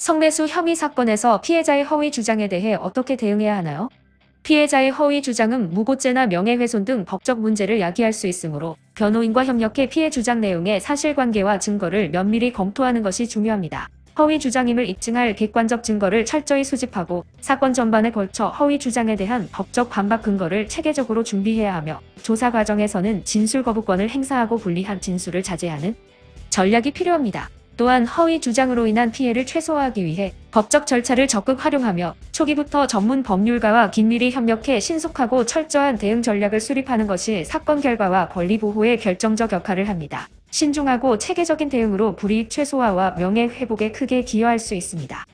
성매수 혐의 사건에서 피해자의 허위 주장에 대해 어떻게 대응해야 하나요? 피해자의 허위 주장은 무고죄나 명예훼손 등 법적 문제를 야기할 수 있으므로 변호인과 협력해 피해 주장 내용의 사실관계와 증거를 면밀히 검토하는 것이 중요합니다. 허위 주장임을 입증할 객관적 증거를 철저히 수집하고 사건 전반에 걸쳐 허위 주장에 대한 법적 반박 근거를 체계적으로 준비해야 하며 조사 과정에서는 진술 거부권을 행사하고 불리한 진술을 자제하는 전략이 필요합니다. 또한 허위 주장으로 인한 피해를 최소화하기 위해 법적 절차를 적극 활용하며 초기부터 전문 법률가와 긴밀히 협력해 신속하고 철저한 대응 전략을 수립하는 것이 사건 결과와 권리 보호에 결정적 역할을 합니다. 신중하고 체계적인 대응으로 불이익 최소화와 명예 회복에 크게 기여할 수 있습니다.